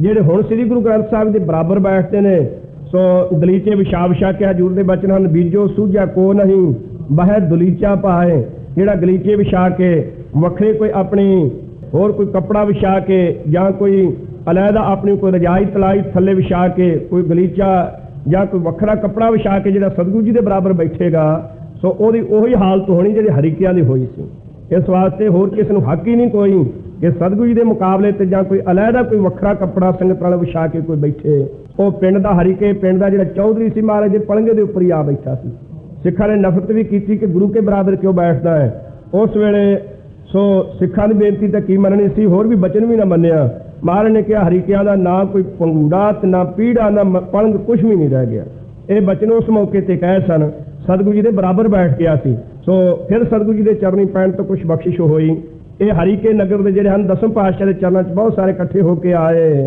ਜਿਹੜੇ ਹੁਣ ਸ੍ਰੀ ਗੁਰੂ ਗ੍ਰੰਥ ਸਾਹਿਬ ਦੇ ਬਰਾਬਰ ਬੈਠਦੇ ਨੇ, ਸੋ ਦਲੀਚੇ ਵਿਸ਼ਾ ਵਿਸ਼ਾ ਕੇ ਹਜੂਰ ਦੇ ਬਚਨ ਹਨ, ਬੀਜੋ ਸੂਝਾ ਕੋ ਨਹੀਂ ਬਹਿ ਦਲੀਚਾ ਪਾਏ। ਜਿਹੜਾ ਗਲੀਚੇ ਵਿਛਾ ਕੇ, ਵੱਖਰੇ ਕੋਈ ਆਪਣੀ, ਹੋਰ ਕੋਈ ਕੱਪੜਾ ਵਿਛਾ ਕੇ, ਜਾਂ ਕੋਈ ਅਲੱਗਾ ਆਪਣੀ ਕੋਈ ਰਜਾਈ ਤਲਾਈ ਥੱਲੇ ਵਿਛਾ ਕੇ, ਕੋਈ ਗਲੀਚਾ ਜਾਂ ਕੋਈ ਵੱਖਰਾ ਕੱਪੜਾ ਵਿਛਾ ਕੇ ਜਿਹੜਾ ਸਤਿਗੁਰੂ ਜੀ ਦੇ ਬਰਾਬਰ ਬੈਠੇਗਾ, ਸੋ ਉਹਦੀ ਉਹੀ ਹਾਲਤ ਹੋਣੀ ਜਿਹੜੀ ਹਰੀਕਿਆਂ ਦੀ ਹੋਈ ਸੀ। ਇਸ ਵਾਸਤੇ ਹੋਰ ਕਿਸੇ ਨੂੰ ਹੱਕ ਹੀ ਨਹੀਂ ਕੋਈ। ਕਿ ਸਤਿਗੁਰੂ ਜੀ ਦੇ ਮੁਕਾਬਲੇ ਤੇ ਜਾਂ ਕੋਈ ਅਲੱਗਾ ਕੋਈ ਵੱਖਰਾ ਕੱਪੜਾ ਸੰਗਤ ਨਾਲ ਵਿਛਾ ਕੇ ਕੋਈ ਬੈਠੇ, ਉਹ ਪਿੰਡ ਦਾ ਹਰੀਕੇ, ਪਿੰਡ ਦਾ ਜਿਹੜਾ ਚੌਧਰੀ ਸੀ ਮਹਾਰਾਜ ਦੇ ਪਲੰਗੇ ਦੇ ਉੱਪਰ ਹੀ ਆ ਬੈਠਾ ਸੀ। ਸਿੱਖਾਂ ਨੇ ਨਫ਼ਰਤ ਵੀ ਕੀਤੀ ਕਿ ਗੁਰੂ ਕੇ ਬਰਾਬਰ ਕਿਉਂ ਬੈਠਦਾ ਹੈ। ਉਸ ਵੇਲੇ ਸੋ ਸਿੱਖਾਂ ਦੀ ਬੇਨਤੀ ਤਾਂ ਕੀ ਮੰਨਣੀ ਸੀ, ਹੋਰ ਵੀ ਬਚਨ ਵੀ ਨਾ ਮੰਨਿਆ। ਮਹਾਰਾਜ ਨੇ ਕਿਹਾ, ਹਰੀਕਿਆਂ ਦਾ ਨਾ ਕੋਈ ਪੰਗੂੜਾ ਤੇ ਨਾ ਪੀੜਾ, ਨਾ ਪਲੰਗ ਕੁਝ ਵੀ ਨਹੀਂ ਰਹਿ ਗਿਆ। ਇਹ ਬਚਨ ਉਸ ਮੌਕੇ ਤੇ ਕਹੇ ਸਨ, ਸਤਿਗੁਰੂ ਜੀ ਦੇ ਬਰਾਬਰ ਬੈਠ ਗਿਆ ਸੀ। ਸੋ ਫਿਰ ਸਤਿਗੁਰੂ ਜੀ ਦੇ ਚਰਨੀ ਪੈਣ ਤੋਂ ਕੁਝ ਬਖਸ਼ਿਸ਼ ਹੋਈ। ਇਹ ਹਰੀਕੇ ਨਗਰ ਦੇ ਜਿਹੜੇ ਹਨ, ਦਸਮ ਪਾਤਸ਼ਾਹ ਦੇ ਚਰਨਾਂ 'ਚ ਬਹੁਤ ਸਾਰੇ ਇਕੱਠੇ ਹੋ ਕੇ ਆਏ।